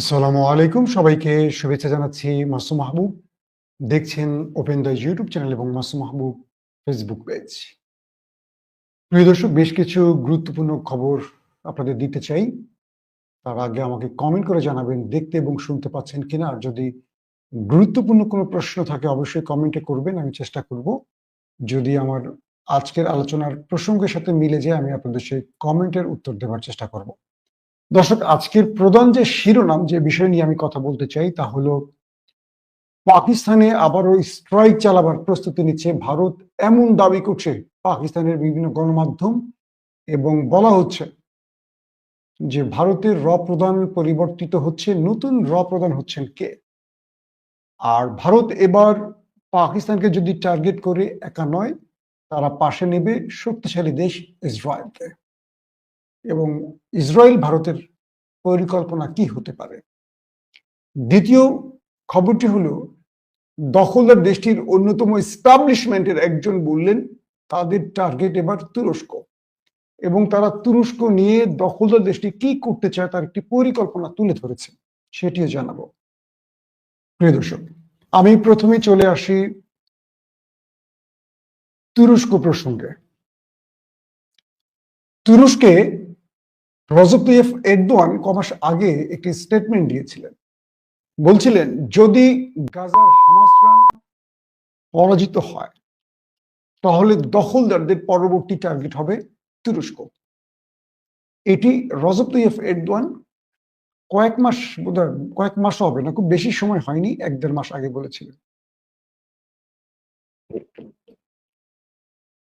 আসসালামু আলাইকুম। সবাইকে শুভেচ্ছা জানাচ্ছি মাসুম মাহবুব। দেখছেন ওপেন দ্য ইউটিউব চ্যানেল এবং মাসুম মাহবুব ফেসবুক পেজ প্রিয় দর্শক, বেশ কিছু গুরুত্বপূর্ণ খবর আপনাদের দিতে চাই। তার আগে আমাকে কমেন্ট করে জানাবেন, দেখতে এবং শুনতে পাচ্ছেন কিনা। আর যদি গুরুত্বপূর্ণ কোনো প্রশ্ন থাকে, অবশ্যই কমেন্টে করবেন, আমি চেষ্টা করব। যদি আমার আজকের আলোচনার প্রসঙ্গের সাথে মিলে যায়, আমি আপনাদের সেই কমেন্টের উত্তর দেওয়ার চেষ্টা করব। দর্শক, আজকের প্রধান যে শিরোনাম, যে বিষয় নিয়ে আমি কথা বলতে চাই তা হলো, পাকিস্তানে আবারও স্ট্রাইক চালাবার প্রস্তুতি নিচ্ছে ভারত। এমন দাবি করছে পাকিস্তানের বিভিন্ন গণমাধ্যম এবং বলা হচ্ছে যে ভারতের র প্রদান পরিবর্তিত হচ্ছে, নতুন র প্রদান হচ্ছেন কে? আর ভারত এবার পাকিস্তানকে যদি টার্গেট করে একা নয়, তারা পাশে নেবে শক্তিশালী দেশ ইসরায়েলকে। এবং ইসরায়েল ভারতের পরিকল্পনা কি হতে পারে? দ্বিতীয় খবরটি হলো, দখলদার দেশটির অন্যতম এস্টাবলিশমেন্টের একজন বললেন, তাদের টার্গেট এবার তুরস্ক। এবং তারা তুরস্ক নিয়ে দখলদার দেশটি কি করতে চায় তার একটি পরিকল্পনা তুলে ধরেছে, সেটিও জানাব। প্রিয় দর্শক, আমি প্রথমে চলে আসি তুরস্ক প্রসঙ্গে। তুরস্কে রজব তৈয়ব এরদোয়ান কমাস আগে একটি স্টেটমেন্ট দিয়েছিলেন। বলছিলেন, যদি গাজার হামাসরা পরাজিত হয়, তাহলে দখলদারদের পরবর্তী টার্গেট হবে তুরস্ক। এটি রজব তৈয়ব এরদোয়ান কয়েক মাস বোধহয়, কয়েক মাস হবে না, খুব বেশি সময় হয়নি, এক দেড় মাস আগে বলেছিলেন।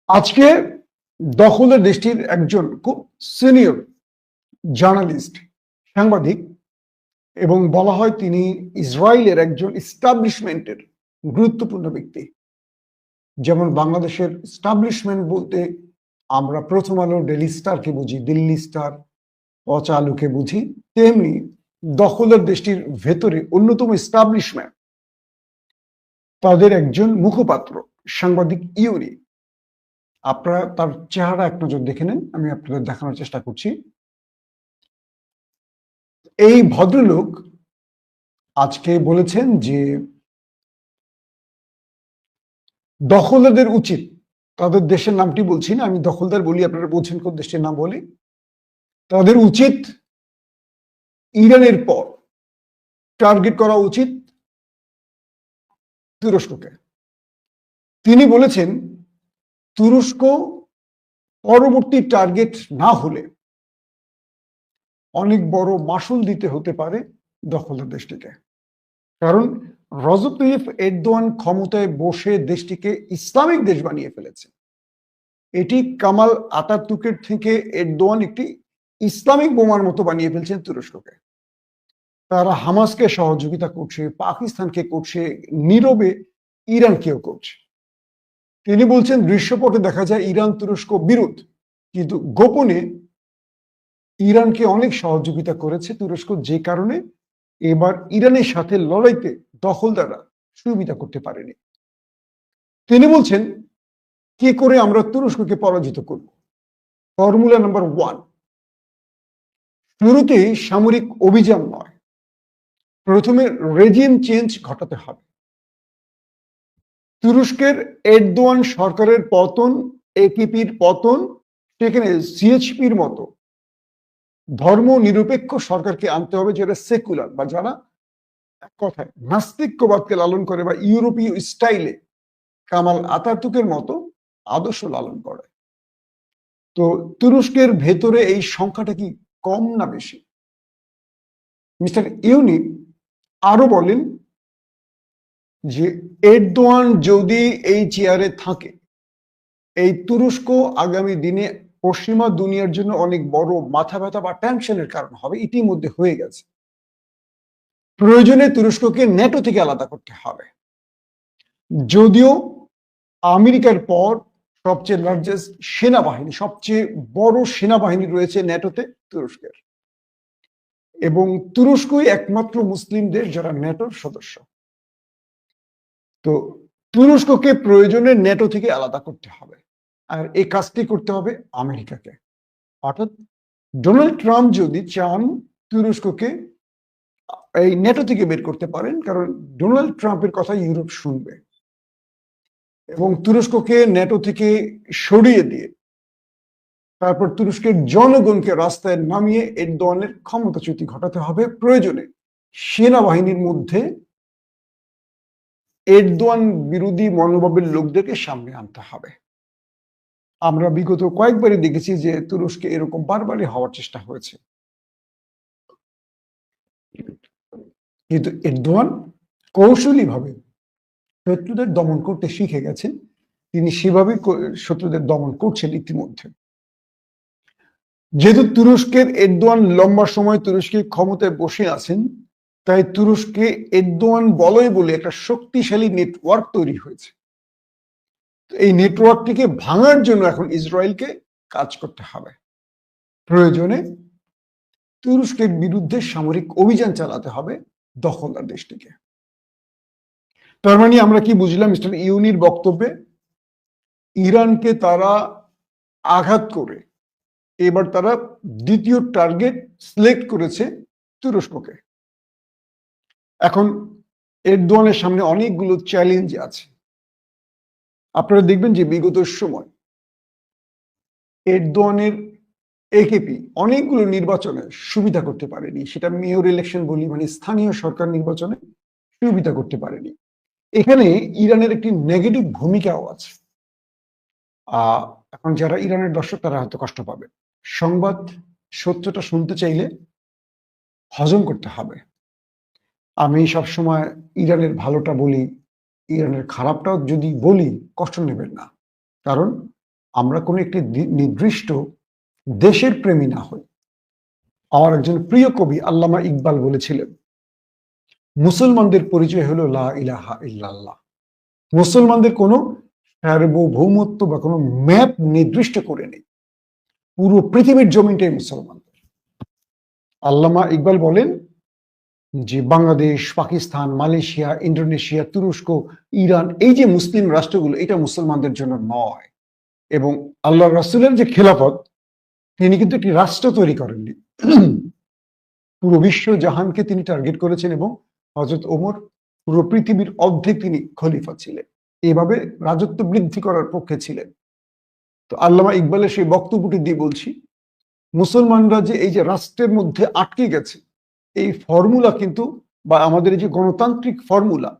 আজকে দখলের দেশটির একজন খুব সিনিয়র জার্নালিস্ট, সাংবাদিক এবং বলা হয় তিনি ইসরায়েলের একজন ইস্টাবলিশমেন্টের গুরুত্বপূর্ণ ব্যক্তি। যেমন বাংলাদেশের স্টাবলিশমেন্ট বলতে আমরা প্রথম আলো ডেলি স্টারকে বুঝি দিল্লি স্টার পচা আলুকে বুঝি, তেমনি দখলের দেশটির ভেতরে অন্যতম স্টাবলিশমেন্ট তাদের একজন মুখপাত্র, সাংবাদিক ইউরি আপনারা তার চেহারা এক নজর দেখে নেন, আমি আপনাদের দেখানোর চেষ্টা করছি। এই ভদ্রলোক আজকে বলেছেন যে দখলদারদের উচিত। তাদের দেশের নামটি বলছি না, আমি দখলদার বলি, আপনারা বলছেন কোন দেশের নাম বলি। তাদের উচিত ইরানের পর টার্গেট করা উচিত তুরস্ককে। তিনি বলেছেন, তুরস্ক পরবর্তী টার্গেট না হলে অনেক বড় মাসুল দিতে হতে পারে দখলদার দেশটিকে। কারণ রজব তৈয়ব এরদোয়ান ক্ষমতায় বসে দেশটিকে ইসলামিক দেশ বানিয়ে ফেলেছে। এটি কামাল আতাতুকের থেকে এরদোয়ান একটি ইসলামিক বোমার মতো বানিয়ে ফেলছেন তুরস্ককে। তারা হামাসকে সহযোগিতা করছে, পাকিস্তানকে করছে, নীরবে ইরানকেও করছে। তিনি বলছেন, দৃশ্যপটে দেখা যায় ইরান তুরস্ক বিরোধ, কিন্তু গোপনে ইরানকে অনেক সহযোগিতা করেছে তুরস্ক যে কারণে এবার ইরানের সাথে লড়াইতে দখলদাররা সুবিধা করতে পারেনি। তিনি বলছেন, কি করে আমরা তুরস্ককে পরাজিত করব? Formula number one. শুরুতেই সামরিক অভিযান নয়, প্রথমে রেজিম চেঞ্জ ঘটাতে হবে। তুরস্কের এরদোয়ান সরকারের পতন একিপির পতন, সেখানে সিএচপির মতো ধর্ম নিরপেক্ষ সরকারকে আনতে হবে, যেটা সেকুলার বা যারা এক কথায় নাস্তিক্যবাদকে লালন করে বা ইউরোপীয় স্টাইলে কামাল আতাতুকের মতো আদর্শ লালন করে। তো তুরস্কের ভেতরে এই সংখ্যাটা কি কম না বেশি? মিস্টার ইউনি আরও বলেন যে এরদোয়ান যদি এই চেয়ারে থাকে, এই তুরস্ক আগামী দিনে পশ্চিমা দুনিয়ার জন্য অনেক বড় মাথা ব্যথা বা টেনশনের কারণ হবে, ইতিমধ্যে হয়ে গেছে। প্রয়োজনে তুরস্ককে নেটো থেকে আলাদা করতে হবে। যদিও আমেরিকার পর সবচেয়ে লার্জেস্ট সেনাবাহিনী, সবচেয়ে বড় সেনাবাহিনী রয়েছে নেটোতে তুরস্কের। এবং তুরস্কই একমাত্র মুসলিম দেশ যারা নেটোর সদস্য। তো তুরস্ককে প্রয়োজনে নেটো থেকে আলাদা করতে হবে। আর এই কাজটি করতে হবে আমেরিকাকে। অর্থাৎ ডোনাল্ড ট্রাম্প যদি চান তুরস্ককে, এই নেটো থেকে বের করতে পারেন, কারণ ডোনাল্ড ট্রাম্পের কথা ইউরোপ শুনবে। এবং তুরস্ককে নেটো থেকে সরিয়ে দিয়ে তারপর তুরস্কের জনগণকে রাস্তায় নামিয়ে এরদোয়ানের ক্ষমতাচ্যুতি ঘটাতে হবে প্রয়োজনে। সেনাবাহিনীর মধ্যে এরদোয়ান বিরোধী মনোভাবের লোকদেরকে সামনে আনতে হবে। আমরা বিগত কয়েকবারই দেখেছি যে তুরস্কে এরকম বারবারই হওয়ার চেষ্টা হয়েছে। কিন্তু এরদোয়ান কৌশলী ভাবে শত্রুদের দমন করতে শিখে গেছেন। তিনি সেভাবে শত্রুদের দমন করছেন ইতিমধ্যে। যেহেতু তুরস্কের এরদোয়ান লম্বা সময় তুরস্কে ক্ষমতায় বসে আছেন, তাই তুরস্কে এরদোয়ান বলয় বলে একটা শক্তিশালী নেটওয়ার্ক তৈরি হয়েছে। এই নেটওয়ার্কটিকে ভাঙার জন্য এখন ইসরায়েলকে কাজ করতে হবে। প্রয়োজনে তুরস্কের বিরুদ্ধে সামরিক অভিযান চালাতে হবে দখলদার দেশটিকে। তার মানে আমরা কি বুঝলাম, মিস্টার ইউনির বক্তব্যে? ইরানকে তারা আঘাত করে, এবার তারা দ্বিতীয় টার্গেট সিলেক্ট করেছে তুরস্ককে। এখন এরদোয়ানের সামনে অনেকগুলো চ্যালেঞ্জ আছে। আপনারা দেখবেন যে বিগত সময় এরদোয়ানের একেপি অনেকগুলো নির্বাচনে সুবিধা করতে পারেনি। সেটা মেয়র ইলেকশন বলি মানে স্থানীয় সরকার নির্বাচনে সুবিধা করতে পারেনি। এখানে ইরানের একটি নেগেটিভ ভূমিকাও আছে। এখন যারা ইরানের দর্শক, তারা হয়তো কষ্ট পাবে। সংবাদ সত্যটা শুনতে চাইলে হজম করতে হবে। আমি সবসময় ইরানের ভালোটা বলি ইরানের খারাপটাও যদি বলি, কষ্ট নেবেন না। কারণ আমরা কোনো একটি নির্দিষ্ট দেশের প্রেমী না হই। আমার একজন প্রিয় কবি আল্লামা ইকবাল বলেছিলেন, মুসলমানদের পরিচয় হলো লা ইলাহা ইল্লাল্লাহ। মুসলমানদের কোনো সার্বভৌমত্ব বা কোনো ম্যাপ নির্দিষ্ট করে নেই। পুরো পৃথিবীর জমিনটাই মুসলমানদের। আল্লামা ইকবাল বলেন যে বাংলাদেশ, পাকিস্তান, মালয়েশিয়া ইন্ডোনেশিয়া তুরস্ক, ইরান, এই যে মুসলিম রাষ্ট্রগুলো, এটা মুসলমানদের জন্য নয়। এবং আল্লাহ রাসুলের যে খেলাফত, তিনি কিন্তু একটি রাষ্ট্র তৈরি করেননি। পুরো বিশ্ব জাহানকে তিনি টার্গেট করেছেন এবং হজরত ওমর পুরো পৃথিবীর অর্ধেক তিনি খলিফা ছিলেন। এভাবে রাজত্ব বৃদ্ধি করার পক্ষে ছিলেন। তো আল্লামা ইকবালের সেই বক্তব্যটি দিয়ে বলছি, মুসলমানরা যে এই যে রাষ্ট্রের মধ্যে আটকে গেছে এই ফর্মুলা কিন্তু বা আমাদের যে গণতান্ত্রিক ফর্মুলা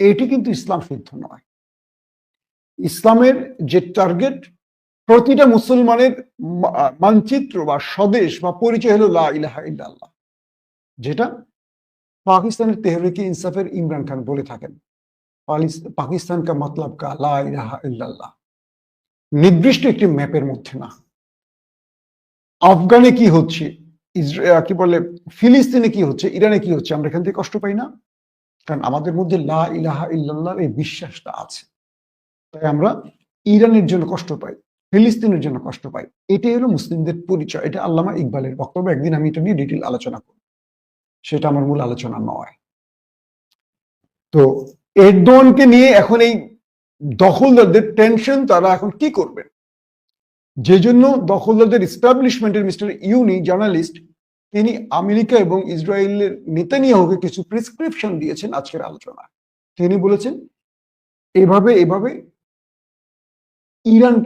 এটি কিন্তু ইসলাম সিদ্ধ নয়। ইসলামের যে টার্গেট প্রতিটা মুসলমানের মানচিত্র বা স্বদেশ বা পরিচয় হলো লা ইলাহা ইল্লাল্লাহ, যেটা পাকিস্তানের তেহরিকে ইনসাফের ইমরান খান বলে থাকেন। পাকিস্তান কা মতলব কা লা ইল্লাল্লাহ। নির্দিষ্ট একটি ম্যাপের মধ্যে না। আফগানে কি হচ্ছে? কি বলে, ফিলিস্তিনে কি হচ্ছে, ইরানে কি হচ্ছে, আমরা এখান থেকে কষ্ট পাই না? কারণ আমাদের মধ্যে লা ইলাহা ইল্লাল্লাহর এই বিশ্বাসটা আছে। তাই আমরা ইরানের জন্য কষ্ট পাই, ফিলিস্তিনের জন্য কষ্ট পাই। এটাই হলো মুসলিমদের পরিচয়, এটা আল্লামা ইকবালের বক্তব্য। একদিন আমি এটা নিয়ে ডিটেল আলোচনা করব, সেটা আমার মূল আলোচনা নয়। তো এরদোয়ানকে নিয়ে এখন এই দখলদারদের টেনশন তারা এখন কি করবেন? যে জন্য দখলদারদের ইস্টাবলিশমেন্টের মিস্টার ইউনি, জার্নালিস্ট, তিনি আমেরিকা এবং ইসরায়েলের নেতানিয়াহুকে কিছু প্রেসক্রিপশন দিয়েছেন আজকের আলোচনা তিনি বলেছেন, এভাবে এভাবে ইরান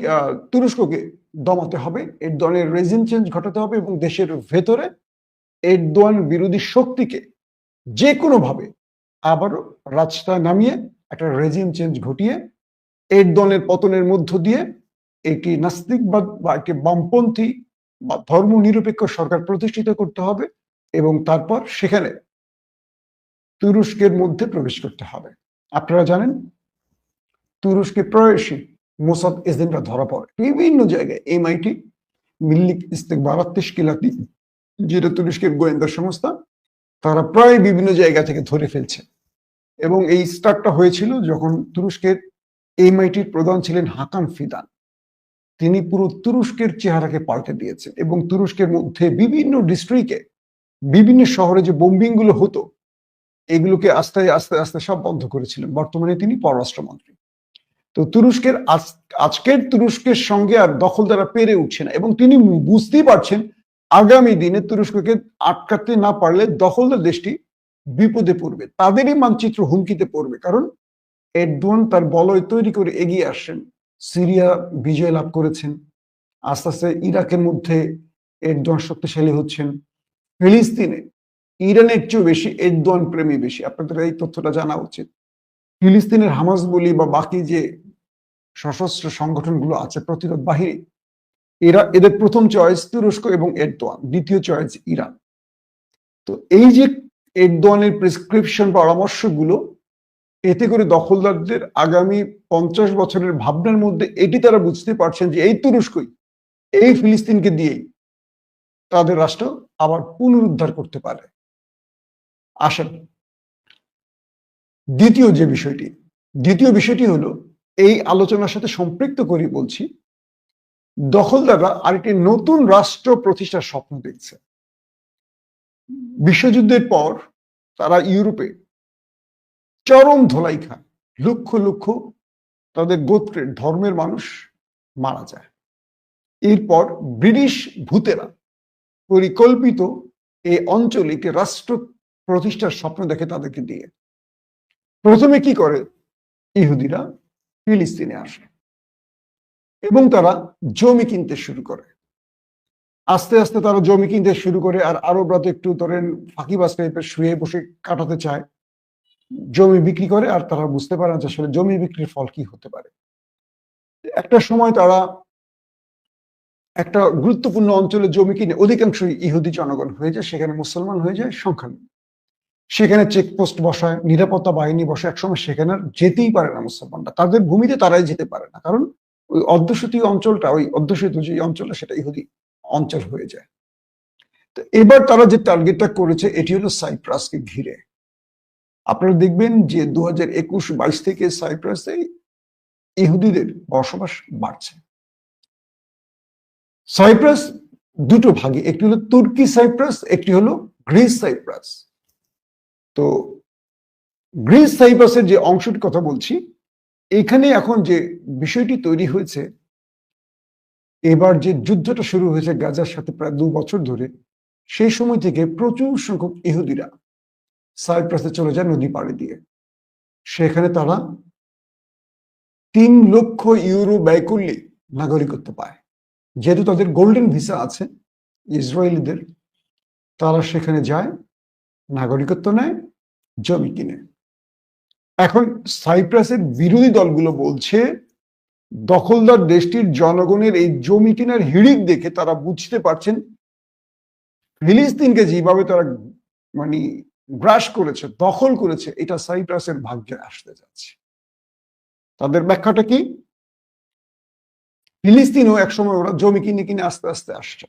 তুরস্ককে দমাতে হবে এর দলের রেজিম চেঞ্জ ঘটাতে হবে এবং দেশের ভেতরে এরদোয়ান বিরোধী শক্তিকে যে কোনোভাবে আবারও রাস্তায় নামিয়ে একটা রেজিম চেঞ্জ ঘটিয়ে এরদোয়ানের পতনের মধ্য দিয়ে একটি নাস্তিকবাদ বা একটি বামপন্থী বা ধর্ম নিরপেক্ষ সরকার প্রতিষ্ঠিত করতে হবে এবং তারপর সেখানে তুরস্কের মধ্যে প্রবেশ করতে হবে। আপনারা জানেন, তুরস্কে প্রয়াসী মোসাদ এজেন্টরা ধরা পড়ে। বিভিন্ন জায়গায় এমআইটি মিল্লিক ইস্তেকবারাত তেশকিলাতি যেটা তুরস্কের গোয়েন্দা সংস্থা, তারা প্রায় বিভিন্ন জায়গা থেকে ধরে ফেলছে। এবং এই স্টার্টটা হয়েছিল যখন তুরস্কের এমআইটির প্রধান ছিলেন হাকান ফিদান। তিনি পুরো তুরস্কের চেহারাকে পাল্টে দিয়েছেন এবং তুরস্কের মধ্যে বিভিন্ন ডিস্ট্রিক্টে বিভিন্ন শহরে যে বোম্বিংগুলো হতো, এগুলোকে আস্তে আস্তে আস্তে সব বন্ধ করেছিলেন। বর্তমানে তিনি পররাষ্ট্রমন্ত্রী। তো তুরস্কের আজকের তুরস্কের সঙ্গে আর দখলদারা পেরে উঠছে না এবং তিনি বুঝতেই পারছেন আগামী দিনে তুরস্ককে আটকাতে না পারলে দখলদার দেশটি বিপদে পড়বে। তাদেরই মানচিত্র হুমকিতে পড়বে, কারণ এরদোয়ান তার বলয় তৈরি করে এগিয়ে আসছেন। সিরিয়া বিজয় লাভ করেছেন। আস্তে আস্তে ইরাকের মধ্যে এরদোয়ান শক্তিশালী হচ্ছেন। ফিলিস্তিনে ইরানের চেয়েও বেশি এরদোয়ান প্রেমী বেশি। আপনাদের এই তথ্যটা জানা উচিত। ফিলিস্তিনের হামাস বলি বা বাকি যে সশস্ত্র সংগঠনগুলো আছে প্রতিরোধ বাহিনী, এরা এদের প্রথম চয়েস তুরস্ক এবং এরদোয়ান, দ্বিতীয় চয়েস ইরান। তো এই যে এরদোয়ানের প্রেসক্রিপশন পরামর্শগুলো এতে করে দখলদারদের আগামী পঞ্চাশ বছরের ভাবনার মধ্যে এটি তারা বুঝতে পারছেন যে এই তুরস্কই, এই ফিলিস্তিনকে দিয়েই তাদের রাষ্ট্র আবার পুনরুদ্ধার করতে পারে। আসেন, দ্বিতীয় যে বিষয়টি, দ্বিতীয় বিষয়টি হলো, এই আলোচনার সাথে সম্পৃক্ত করি বলছি, দখলদাররা আরেকটি নতুন রাষ্ট্র প্রতিষ্ঠার স্বপ্ন দেখছে। বিশ্বযুদ্ধের পর তারা ইউরোপে চরম ধোলাই খায়। লক্ষ লক্ষ তাদের গোত্রের ধর্মের মানুষ মারা যায়। এরপর ব্রিটিশ ভূতেরা পরিকল্পিত এই অঞ্চলে একটি রাষ্ট্র প্রতিষ্ঠার স্বপ্ন দেখে তাদেরকে দিয়ে। প্রথমে কি করে? ইহুদিরা ফিলিস্তিনে আসে এবং তারা জমি কিনতে শুরু করে। আস্তে আস্তে তারা জমি কিনতে শুরু করে আর আরবরা তো একটু ধরেন ফাঁকিবাজ টাইপের শুয়ে বসে কাটাতে চায়। জমি বিক্রি করে আর তারা বুঝতে পারে না যে আসলে জমি বিক্রির ফল কি হতে পারে। একটা সময় তারা একটা গুরুত্বপূর্ণ অঞ্চলে জমি কিনে, অধিকাংশই ইহুদি জনগণ হয়ে যায়, সেখানে মুসলমান হয়ে যায়, সংখ্যা সেখানে চেকপোস্ট বসায়, নিরাপত্তা বাহিনী বসে একসময় সেখানে যেতেই পারে না মুসলমানরা। তাদের ভূমিতে তারাই যেতে পারে না, কারণ ওই অধ্যুষিত অঞ্চলটা, ওই অধ্যুষিত যে অঞ্চলটা, সেটা ইহুদি অঞ্চল হয়ে যায়। তো এবার তারা যে টার্গেটটা করেছে, এটি হলো সাইপ্রাসকে ঘিরে। আপনারা দেখবেন যে দু হাজার থেকে সাইপ্রাসে ইহুদিদের বসবাস বাড়ছে। সাইপ্রাস দুটো ভাগে, একটি হলো তুর্কি সাইপ্রাস, একটি হলো গ্রিস সাইপ্রাস। তো গ্রিস সাইপ্রাসের যে অংশটির কথা বলছি, এখানে এখন যে বিষয়টি তৈরি হয়েছে, এবার যে যুদ্ধটা শুরু হয়েছে গাজার সাথে প্রায় দু বছর ধরে, সেই সময় থেকে প্রচুর সংখ্যক ইহুদিরা সাইপ্রাসে চলে যায় নদী পাড়ে দিয়ে। সেখানে তারা তিন লক্ষ ইউরো ব্যয় করলে নাগরিকত্ব পায়। যেহেতু তাদের গোল্ডেন ভিসা আছে ইসরায়েলিদের, তারা সেখানে যায়, নাগরিকত্ব নেয়, জমি কিনে। এখন সাইপ্রাসের বিরোধী দলগুলো বলছে, দখলদার দেশটির জনগণের এই জমি কেনার হিড়িক দেখে তারা বুঝতে পারছেন ফিলিস্তিনকে যেভাবে তারা মানে গ্রাস করেছে, দখল করেছে, এটা সাইপ্রাসের ভাগ্যে আসতে যাচ্ছে। তাদের ব্যাখ্যাটা কি? ফিলিস্তিনও একসময় ওরা জমি কিনে কিনে আস্তে আস্তে আসছে।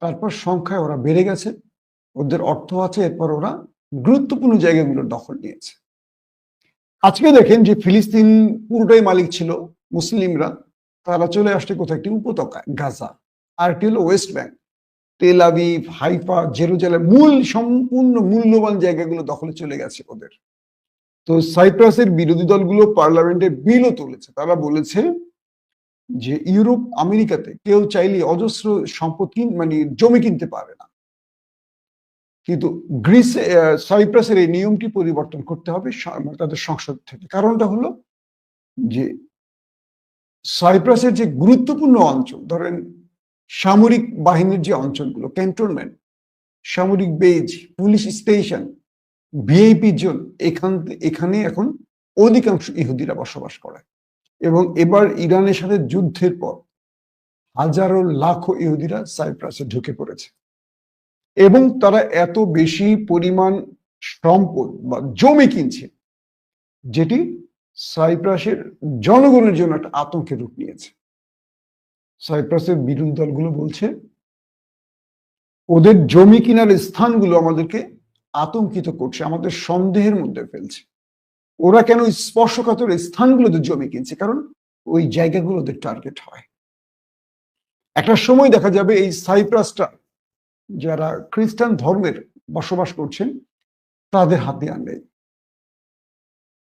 তারপর সংখ্যায় ওরা বেড়ে গেছে, ওদের অর্থ আছে, এরপর ওরা গুরুত্বপূর্ণ জায়গাগুলোর দখল নিয়েছে। আজকে দেখেন যে ফিলিস্তিন পুরোটাই মালিক ছিল, মুসলিমরা, তারা চলে আসছে কোথাও একটি উপত্যকায়, গাজা। আর একটি হলো West Bank Tel Aviv Haifa Jerusalem, মূল সম্পূর্ণ মূল্যবান জায়গাগুলো দখলে চলে গেছে ওদের। তো সাইপ্রাসের বিরোধী দলগুলো পার্লামেন্টের বিলও তুলেছে। তারা বলেছে যে ইউরোপ, আমেরিকাতে কেউ চাইলে অজস্র সম্পদ মানে জমি কিনতে পারে না। কিন্তু গ্রিস সাইপ্রাসের এই নিয়মটি পরিবর্তন করতে হবে মানে তাদের সংসদ থেকে। কারণটা হলো যে সাইপ্রাসের যে গুরুত্বপূর্ণ অঞ্চল, ধরেন সামরিক বাহিনীর যে অঞ্চলগুলো ক্যান্টনমেন্ট সামরিক base police station VIP zone এখান, এখানে এখন অধিকাংশ ইহুদিরা বসবাস করে। এবং এবার ইরানের সাথে যুদ্ধের পর হাজারো লাখো ইহুদিরা সাইপ্রাসে ঢুকে পড়েছে। এবং তারা এত বেশি পরিমাণ সম্পদ বা জমি কিনছে, যেটি সাইপ্রাসের জনগণের জন্য একটা আতঙ্কের রূপ নিয়েছে। সাইপ্রাসের বিরোধী দলগুলো বলছে, ওদের জমি কিনার স্থানগুলো আমাদেরকে আতঙ্কিত করছে, আমাদের সন্দেহের মধ্যে ফেলছে। ওরা কেন স্পর্শকাতর স্থানগুলোতে জমি কিনছে? কারণ ওই জায়গাগুলো ওদের টার্গেট হয়। একটা সময় দেখা যাবে এই সাইপ্রাসটা, যারা খ্রিস্টান ধর্মের বসবাস করছেন, তাদের হাতে আনবে।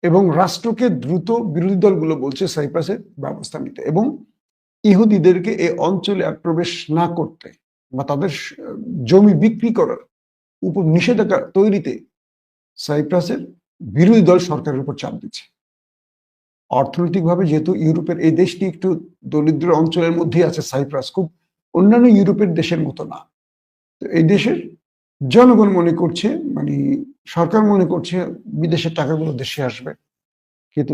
এবং রাষ্ট্রকে দ্রুত বিরোধী দলগুলো বলছে সাইপ্রাসের ব্যবস্থা নিতে। এবং ইহুদিদেরকে এই অঞ্চলে আর প্রবেশ না করতে বা তাদের জমি বিক্রি করার উপর নিষেধাজ্ঞা তৈরিতে সাইপ্রাসের বিরোধী দল সরকারের উপর চাপ দিচ্ছে। অর্থনৈতিকভাবে যেহেতু ইউরোপের এই দেশটি একটু দরিদ্র অঞ্চলের মধ্যেই আছে সাইপ্রাস, খুব অন্যান্য ইউরোপের দেশের মতো না। তো এই দেশের জনগণ মনে করছে মানে সরকার মনে করছে বিদেশের টাকাগুলো দেশে আসবে। কিন্তু